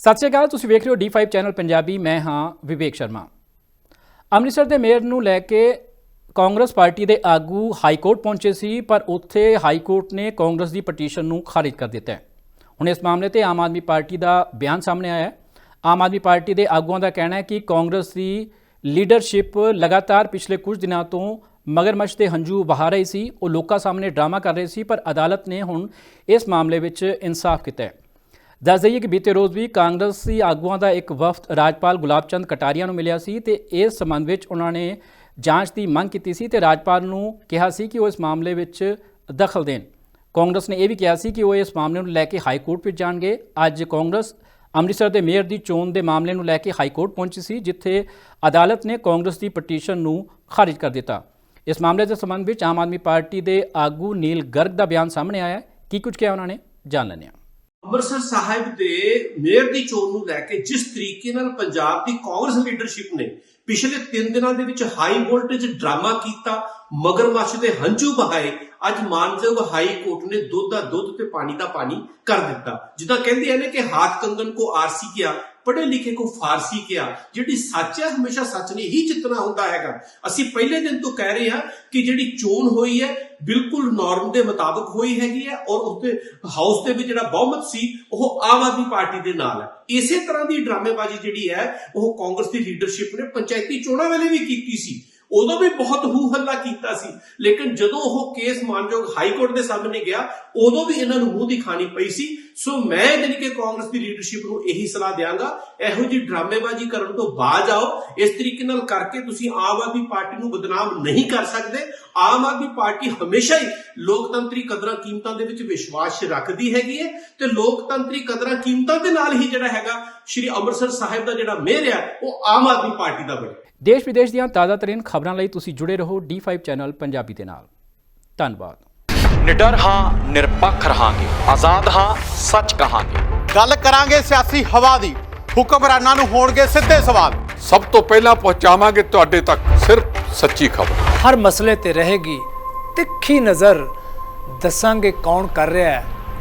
ਸਤਿ ਸ਼੍ਰੀ ਅਕਾਲ, ਤੁਸੀਂ ਵੇਖ ਰਹੇ ਹੋ D5 ਚੈਨਲ ਪੰਜਾਬੀ, ਮੈਂ ਹਾਂ ਵਿਵੇਕ ਸ਼ਰਮਾ। ਅੰਮ੍ਰਿਤਸਰ ਦੇ ਮੇਅਰ ਨੂੰ ਲੈ ਕੇ ਕਾਂਗਰਸ ਪਾਰਟੀ ਦੇ ਆਗੂ ਹਾਈ ਕੋਰਟ ਪਹੁੰਚੇ ਸੀ, ਪਰ ਉੱਥੇ ਹਾਈ ਕੋਰਟ ਨੇ ਕਾਂਗਰਸ ਦੀ ਪਟੀਸ਼ਨ ਨੂੰ ਖਾਰਿਜ ਕਰ ਦਿੱਤਾ ਹੈ। ਹੁਣ ਇਸ ਮਾਮਲੇ ਤੇ ਆਮ ਆਦਮੀ ਪਾਰਟੀ ਦਾ ਬਿਆਨ ਸਾਹਮਣੇ ਆਇਆ ਹੈ। ਆਮ ਆਦਮੀ ਪਾਰਟੀ ਦੇ ਆਗੂਆਂ ਦਾ ਕਹਿਣਾ ਹੈ ਕਿ ਕਾਂਗਰਸ ਦੀ ਲੀਡਰਸ਼ਿਪ ਲਗਾਤਾਰ ਪਿਛਲੇ ਕੁਝ ਦਿਨਾਂ ਤੋਂ ਮਗਰਮੱਛ ਦੇ ਹੰਝੂ ਵਹਾ ਰਹੀ ਸੀ, ਉਹ ਲੋਕਾਂ ਸਾਹਮਣੇ ਡਰਾਮਾ ਕਰ ਰਹੇ ਸੀ, ਪਰ ਅਦਾਲਤ ਨੇ ਹੁਣ ਇਸ ਮਾਮਲੇ ਵਿੱਚ ਇਨਸਾਫ ਕੀਤਾ ਹੈ। ਦੱਸ ਦਈਏ ਕਿ ਬੀਤੇ ਰੋਜ਼ ਵੀ ਕਾਂਗਰਸੀ ਆਗੂਆਂ ਦਾ ਇੱਕ ਵਫਦ ਰਾਜਪਾਲ ਗੁਲਾਬ ਚੰਦ ਕਟਾਰੀਆ ਨੂੰ ਮਿਲਿਆ ਸੀ ਤੇ ਇਸ ਸੰਬੰਧ ਵਿੱਚ ਉਹਨਾਂ ਨੇ ਜਾਂਚ ਦੀ ਮੰਗ ਕੀਤੀ ਸੀ ਤੇ ਰਾਜਪਾਲ ਨੂੰ ਕਿਹਾ ਸੀ ਕਿ ਉਹ ਇਸ ਮਾਮਲੇ ਵਿੱਚ ਦਖਲ ਦੇਣ। ਕਾਂਗਰਸ ਨੇ ਇਹ ਵੀ ਕਿਹਾ ਸੀ ਕਿ ਉਹ ਇਸ ਮਾਮਲੇ ਨੂੰ ਲੈ ਕੇ ਹਾਈ ਕੋਰਟ ਵਿੱਚ ਜਾਣਗੇ। ਅੱਜ ਕਾਂਗਰਸ ਅੰਮ੍ਰਿਤਸਰ ਦੇ ਮੇਅਰ ਦੀ ਚੋਣ ਦੇ ਮਾਮਲੇ ਨੂੰ ਲੈ ਕੇ ਹਾਈ ਕੋਰਟ ਪਹੁੰਚੀ ਸੀ, ਜਿੱਥੇ ਅਦਾਲਤ ਨੇ ਕਾਂਗਰਸ ਦੀ ਪਟੀਸ਼ਨ ਨੂੰ ਖਾਰਿਜ ਕਰ ਦਿੱਤਾ। ਇਸ ਮਾਮਲੇ ਦੇ ਸੰਬੰਧ ਵਿੱਚ ਆਮ ਆਦਮੀ ਪਾਰਟੀ ਦੇ ਆਗੂ ਨੀਲ ਗਰਗ ਦਾ ਬਿਆਨ ਸਾਹਮਣੇ ਆਇਆ ਕੀ ਕੁਝ ਕਿਹਾ ਉਹਨਾਂ ਨੇ? ਜਾਣ ਲੈਂਦੇ ਹਾਂ। ਅੰਮ੍ਰਿਤਸਰ ਸਾਹਿਬ ਦੇ ਮੇਅਰ ਦੀ ਚੋਣ ਨੂੰ ਲੈ ਕੇ ਜਿਸ ਤਰੀਕੇ ਨਾਲ ਪੰਜਾਬ ਦੀ ਕਾਂਗਰਸ ਲੀਡਰਸ਼ਿਪ ਨੇ ਪਿਛਲੇ 3 ਦਿਨਾਂ ਦੇ ਵਿੱਚ ਹਾਈ ਵੋਲਟੇਜ ਡਰਾਮਾ ਕੀਤਾ, ਮਗਰਮੱਛ ਦੇ ਹੰਝੂ ਬਹਾਏ ਅੱਜ ਮਾਨਯੋਗ ਹਾਈ ਕੋਰਟ ਨੇ ਦੁੱਧ ਦਾ ਦੁੱਧ ਤੇ ਪਾਣੀ ਦਾ ਪਾਣੀ ਕਰ ਦਿੱਤਾ। ਜਿੱਦਾਂ ਕਹਿੰਦੇ ਆ ਨੇ ਕਿ ਹਾਥ ਕੰਗਨ ਕੋ ਆਰਸੀ ਕਿਆ ਪੜ੍ਹੇ ਲਿਖੇ ਕੋ ਫਾਰਸੀ ਕਿਹਾ ਜਿਹੜੀ ਸੱਚ ਹੈ, ਹਮੇਸ਼ਾ ਸੱਚ ਨੇ ਹੀ ਜਿੱਤਣਾ ਹੁੰਦਾ ਹੈਗਾ। ਅਸੀਂ ਪਹਿਲੇ ਦਿਨ ਤੋਂ ਕਹਿ ਰਹੇ ਹਾਂ ਕਿ ਜਿਹੜੀ ਚੋਣ ਹੋਈ ਹੈ, ਬਿਲਕੁਲ ਨਾਰਮ ਦੇ ਮੁਤਾਬਕ ਹੋਈ ਹੈਗੀ ਹੈ ਔਰ ਉਸਦੇ ਹਾਊਸ ਦੇ ਵਿੱਚ ਜਿਹੜਾ ਬਹੁਮਤ ਸੀ, ਉਹ ਆਮ ਆਦਮੀ ਪਾਰਟੀ ਦੇ ਨਾਲ ਹੈ। ਇਸੇ ਤਰ੍ਹਾਂ ਦੀ ਡਰਾਮੇਬਾਜ਼ੀ ਜਿਹੜੀ ਹੈ, ਉਹ ਕਾਂਗਰਸ ਦੀ ਲੀਡਰਸ਼ਿਪ ਨੇ ਪੰਚਾਇਤੀ ਚੋਣਾਂ ਵੇਲੇ ਵੀ ਕੀਤੀ ਸੀ। ਉਦੋਂ ਵੀ ਬਹੁਤ ਹੂ ਹੱਲਾ ਕੀਤਾ ਸੀ। ਲੇਕਿਨ ਜਦੋਂ ਉਹ ਕੇਸ ਮਾਨਯੋਗ ਹਾਈ ਕੋਰਟ ਦੇ ਸਾਹਮਣੇ ਗਿਆ, ਉਦੋਂ ਵੀ ਇਹਨਾਂ ਨੂੰ ਮੂੰਹ ਦੀ ਖਾਣੀ ਪਈ ਸੀ। ਸੋ ਮੈਂ ਜਾਣੀ ਕਿ ਕਾਂਗਰਸ ਦੀ ਲੀਡਰਸ਼ਿਪ ਨੂੰ ਇਹੀ ਸਲਾਹ ਦਿਆਂਗਾ, ਇਹੋ ਜੀ ਡਰਾਮੇਬਾਜ਼ੀ ਕਰਨ ਤੋਂ ਬਾਅਦ ਆਓ। ਇਸ ਤਰੀਕੇ ਨਾਲ ਕਰਕੇ ਤੁਸੀਂ ਆਮ ਆਦਮੀ ਪਾਰਟੀ ਨੂੰ ਬਦਨਾਮ ਨਹੀਂ ਕਰ ਸਕਦੇ। ਆਮ ਆਦਮੀ ਪਾਰਟੀ ਹਮੇਸ਼ਾ ਹੀ ਲੋਕਤੰਤਰੀ ਕਦਰਾਂ ਕੀਮਤਾਂ ਦੇ ਵਿੱਚ ਵਿਸ਼ਵਾਸ ਰੱਖਦੀ ਹੈਗੀ ਹੈ ਤੇ ਲੋਕਤੰਤਰੀ ਕਦਰਾਂ ਕੀਮਤਾਂ ਦੇ ਨਾਲ ਹੀ ਜਿਹੜਾ ਹੈਗਾ, ਸ਼੍ਰੀ ਅੰਮ੍ਰਿਤਸਰ ਸਾਹਿਬ ਦਾ ਜਿਹੜਾ ਮੇਅਰ ਆ ਉਹ ਆਮ ਆਦਮੀ ਪਾਰਟੀ ਦਾ ਬਣੇ। ਦੇਸ਼ ਵਿਦੇਸ਼ ਦੀਆਂ ਤਾਜ਼ਾ ਤਰੀਨ ਖਬਰਾਂ ਲਈ ਤੁਸੀਂ ਜੁੜੇ ਰਹੋ D5 ਚੈਨਲ ਪੰਜਾਬੀ ਦੇ ਨਾਲ। ਧੰਨਵਾਦ। ਨਿਡਰ ਹਾਂ ਨਿਰਪੱਖ ਰਹਾਂਗੇ। ਆਜ਼ਾਦ ਹਾਂ ਸੱਚ ਕਹਾਂਗੇ। ਗੱਲ ਕਰਾਂਗੇ ਸਿਆਸੀ ਹਵਾ ਦੀ। ਹੁਕਮਰਾਨਾਂ ਨੂੰ ਹੋਣਗੇ ਸਿੱਧੇ ਸਵਾਲ। ਸਭ ਤੋਂ ਪਹਿਲਾਂ ਪਹੁੰਚਾਵਾਂਗੇ ਤੁਹਾਡੇ ਤੱਕ ਸਿਰਫ ਸੱਚੀ ਖਬਰ। ਹਰ ਮਸਲੇ ਤੇ ਰਹੇਗੀ ਤਿੱਖੀ ਨਜ਼ਰ। ਦੱਸਾਂਗੇ ਕੌਣ ਕਰ ਰਿਹਾ ਹੈ।